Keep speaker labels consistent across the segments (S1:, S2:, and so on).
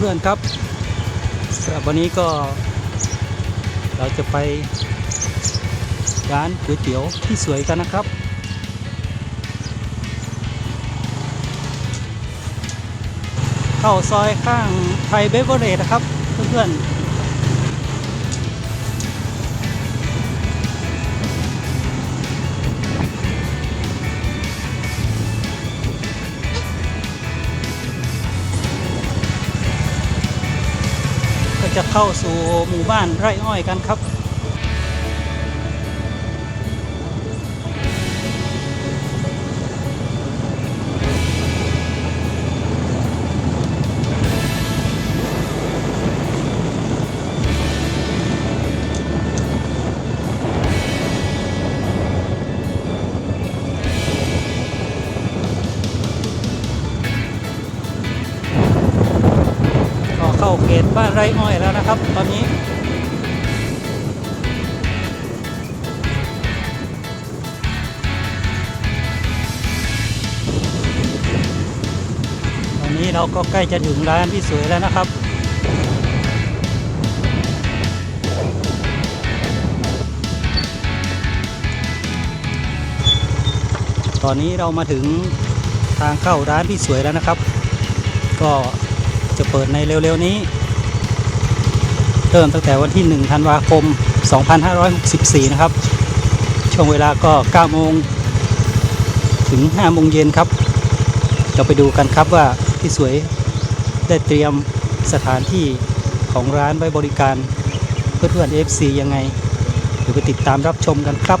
S1: เพื่อนๆครับสำหรับวันนี้ก็ เราจะไปร้านก๋วยเตี๋ยวที่สวยกันนะครับ เข้าซอยข้างไทยเบเวอร์เรจนะครับ เพื่อนๆ จะเข้าสู่หมู่บ้านไร่อ้อยกันครับ บ้านไร่อ้อยแล้วนะครับ ตอนนี้ ตอนนี้เราก็ใกล้จะถึงร้านที่สวยแล้วนะครับตอนนี้เรามาถึงทางเข้าร้านที่สวยแล้วนะครับ ก็จะเปิดในเร็วๆนี้ เริ่มตั้งแต่วันที่ 1 ธันวาคม 2564 นะครับ ช่วงเวลาก็ 9 โมง ถึง 5 โมงเย็นครับ เราไปดูกันครับว่าพี่สวยได้เตรียมสถานที่ของร้านไว้บริการเพื่อนๆ FC ยังไง เดี๋ยวไปติดตามรับชมกันครับ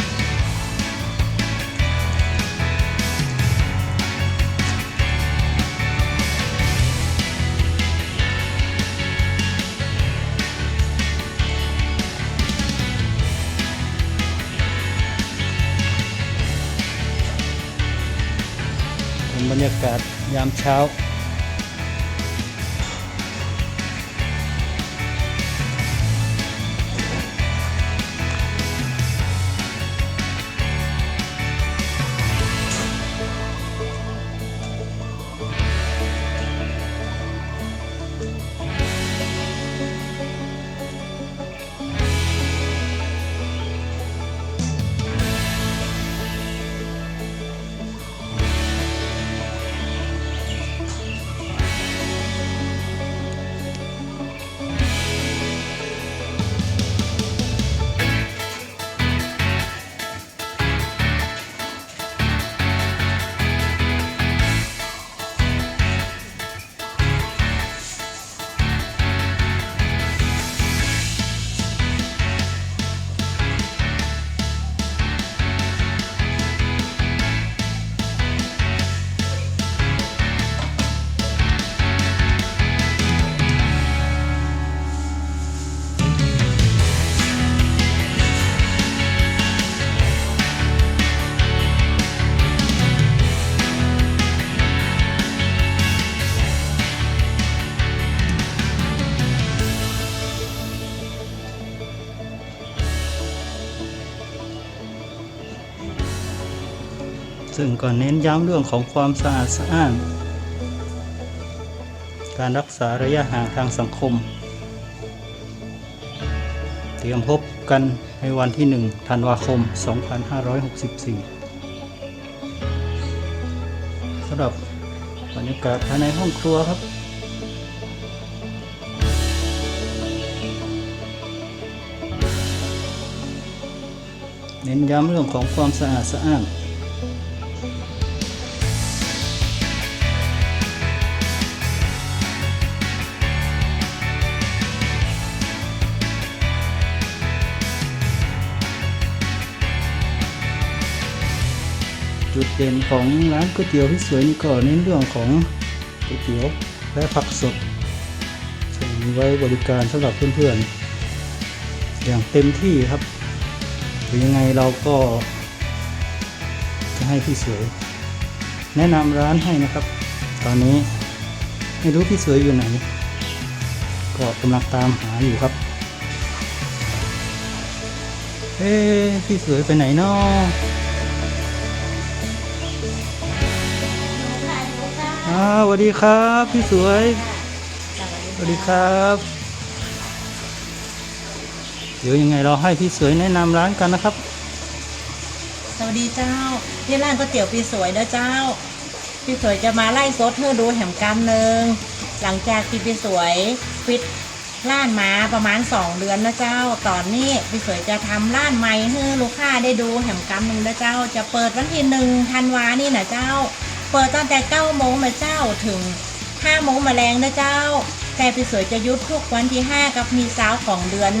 S1: ร้านที่สวยกันสวยเลยเป็นบรรยากาศยามเช้า ซึ่งก็เน้นย้ำเรื่องของความสะอาดสะอ้าน การรักษาระยะห่างทางสังคม เตรียมพบกันในวันที่ 1 ธันวาคม 2564สำหรับบรรยากาศภายในห้องครัวครับเน้นย้ำเรื่องของความสะอาดสะอ้าน จุดเด่นของร้านก๋วยเตี๋ยวที่สวยนี่ก็เน้นเรื่องของก๋วยเตี๋ยวและผักสดมีไว้บริการสำหรับเพื่อนๆ อย่างเต็มที่ครับหรือยังไงเราก็จะให้พี่สวย แนะนำร้านให้นะครับ ตอนนี้ไม่รู้พี่สวยอยู่ไหน ก็กำลังตามหาอยู่ครับเอ๊พี่สวยไปไหนเนาะ อ้าวสวัสดีครับพี่สวยสวัสดีครับ เดี๋ยวยังไงเราให้พี่สวยแนะนำร้านกันนะครับ
S2: สวัสดีเจ้าที่ร้านก๋วยเตี๋ยวปีสวยนะเจ้าพี่สวยจะมาไล่ซดเพื่อดูแหมกำหนึ่งหลังจากที่พี่สวยฟิตร้านมาประมาณ 2 เดือนนะเจ้า ตอนนี้พี่สวยจะทำร้านใหม่ให้ลูกค้าได้ดูแหมกำหนึ่งนะเจ้า จะเปิดวันที่หนึ่งธันวานี่นะเจ้า เปิดตั้งแต่9โมงนะเจ้าถึง5โมงมาแรงนะเจ้า แต่พี่สวยจะยุดทุกวันที่ 5 กับมีสาวของเดือน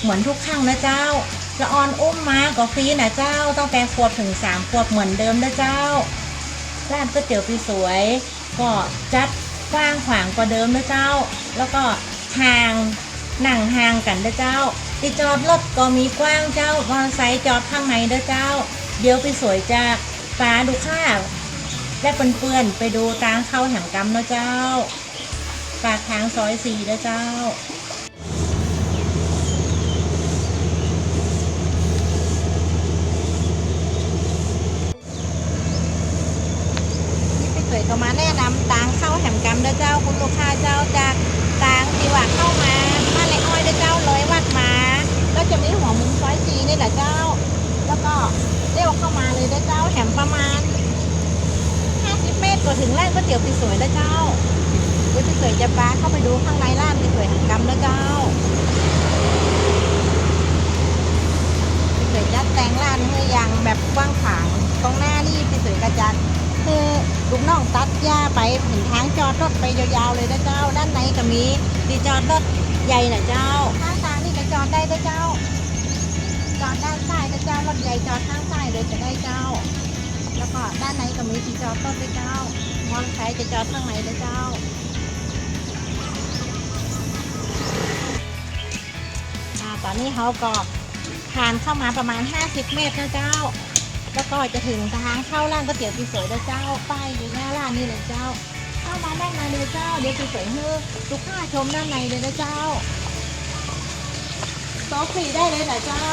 S2: เหมือนทุกครั้งนะเจ้าละออนอุ้มมาก็ฟรีนะเจ้าตั้งแต่ขวบถึงสามขวบเหมือนเดิมนะเจ้าร้านก๋วยเตี๋ยวพี่สวย ก็จัดกว้างขวางกว่าเดิมนะเจ้า แล้วก็ห่างหนังห่างกันนะเจ้าที่จอดรถก็มีกว้างเจ้ามอเตอร์ไซค์จอดข้างในนะเจ้า เดี๋ยวพี่สวยจะฟ้าดูข้า และเปื่อนๆไปดูทางเข้าแหมกำนะเจ้า ปากทางซอยสี่นะเจ้านี่พี่สวยก็มาแนะนำตางเข้าแหมกำเด้อเจ้าคุณลูกค้าเจ้าจากตางที่ว่าเข้ามาบ้านเล็กอ้อยเด้อเจ้าเลยวัดมา ก็จะมีหัวมุมซอยจีนี่แหละเจ้า แล้วก็เลี้ยวเข้ามาเลยเด้อเจ้าแหมประมาณ ก็ถึงร้านก๋วยเตี๋ยวสวยๆเด้อเจ้าเดี๋ยวพี่สวยจะพาเข้าไปดูข้างในร้านพี่สวยแหมกำเด้อเจ้าพี่สวจัดแต่งร้านให้อย่างแบบกว้างขวางตรงหน้านี่พี่สวยกระจัดคือลูกน้องตัดหญ้าไปถึงทางจอดรถไปยาวๆเลยนะเจ้า ด้านในก็มีที่จอดรถใหญ่นะเจ้าข้างทางนี่ก็จอดได้นะเจ้า จอดด้านซ้ายนะเจ้ารถใหญ่จอดข้างซ้ายเลยจะได้เจ้า แล้วก็ด้านในก็มีที่จอดรถด้วยเจ้ามอเตอร์ไซค์จะจอดข้างในนะเจ้าตอนนี้เขาก็ผ่านเข้ามาประมาณ 50 เมตรนะเจ้า แล้วก็จะถึงทางเข้าร้านก๋วยเตี๋ยวพี่สวยแล้วเจ้า ป้ายอยู่หน้าร้านนี่เลยเจ้า เข้ามาด้านในเลยเจ้า เดี๋ยวพี่สวยให้ลูกค้าชมด้านในเลยนะเจ้าโต๊ะฟรีได้เลยนะเจ้า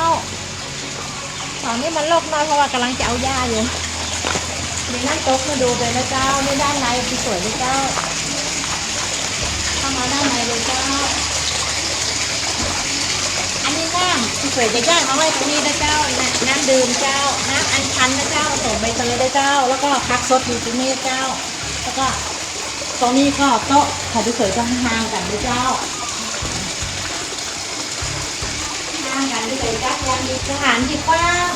S2: ตอนนี้มันโลกน้อยเพราะว่ากำลังจะเอาหญ้าอยู่ เดี๋ยวนั่งโต๊ะมาดูเลยนะเจ้านี่ด้านในพี่สวยเลยเจ้าเข้ามาด้านในเลยเจ้า อันนี้น้ำสวยจะย่างมาไว้ตรงนี้นะเจ้าน้ำดื่มเจ้าน้ำอัญชันนะเจ้าส่งใบเตยนะเจ้า แล้วก็พักสดอยู่ตรงนี้เจ้า แล้วก็ตรงนี้ก็โต๊ะของพี่สวยก็ห่างกันนะเจ้าห่างกันพี่สวยจัดยังดีสถานที่กว้าง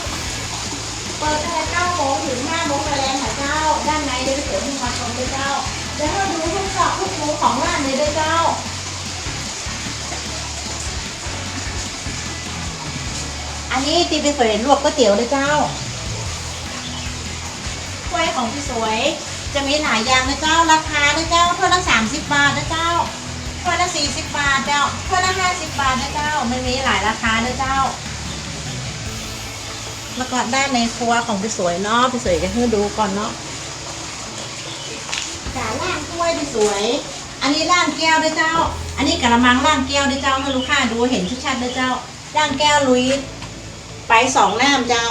S2: เปิดตั้งแต่เก้าโมงถึงห้าโมงแรงค่ะเจ้า ด้านในเดี๋ยวพี่สวยมีมาชมด้วยเจ้าเดี๋ยวเราดูทุกซอกทุกมุมของร้านเลยด้วยเจ้าอันนี้ตีพี่สวยลวกก๋วยเตี๋ยวเลยเจ้าถ้วยของพี่สวย จะมีหลายอย่างนะเจ้า ราคานะเจ้าถ้วยละสามสิบบาทนะเจ้าถ้วยละสี่สิบบาทเจ้าถ้วยละห้าสิบบาทนะเจ้า มันมีหลายราคานะเจ้า แล้วก็ด้านในครัวของพี่สวยเนาะพี่สวยจะให้ดูก่อนเนาะจาล่างถ้วยพี่สวย อันนี้ล่างแก้วด้วยเจ้า อันนี้กระมังล่างแก้วด้วยเจ้าให้ลูกค้าดูเห็นชัดๆด้วยเจ้าล่างแก้วลุยไปสองน้ำเจ้า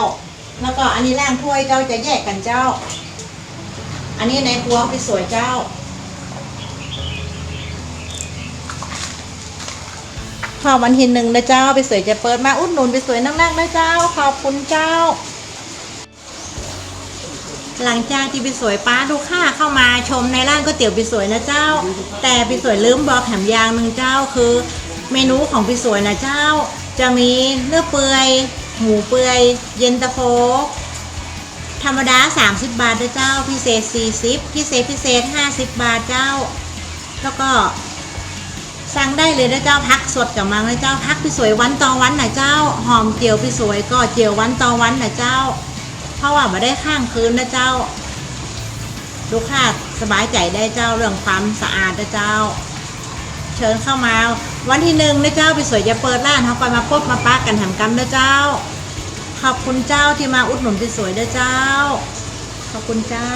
S2: แล้วก็อันนี้ล่างถ้วยเจ้าจะแยกกันเจ้า อันนี้ในครัวไปสวยเจ้า พอวันที่หนึ่งนะเจ้าไปสวยจะเปิดมาอุดหนุนไปสวยนั่งๆนะเจ้า ขอบคุณเจ้า หลังจากที่ไปสวยป้าลูกค้าเข้ามาชมในร้านก๋วยเตี๋ยวไปสวยนะเจ้า แต่ไปสวยลืมบอกแถมยางหนึ่งเจ้าคือ เมนูของพี่สวยนะเจ้า จะมีเนื้อเปื่อยหมูเปื่อย เย็นตาโฟธรรมดา 30 บาทนะเจ้า พิเศษ 40 พิเศษพิเศษ 50 บาทเจ้า แล้วก็ สั่งได้เลยนะเจ้าพักสดกับมังนะเจ้าพักพี่สวยวันต่อวันนะเจ้า หอมเจียวพี่สวยก็เจียววันต่อวันนะเจ้า เพราะว่ามาได้ข้างคืนนะเจ้า ลูกค้าสบายใจได้เจ้าเรื่องความสะอาดนะเจ้า เชิญเข้ามา วันที่หนึ่งนะเจ้าพี่สวยจะเปิดร้านเขาไปมาพบมาปักกันแถมกันนะเจ้า ขอบคุณเจ้าที่มาอุดหนุนพี่สวยด้วยเจ้า ขอบคุณเจ้า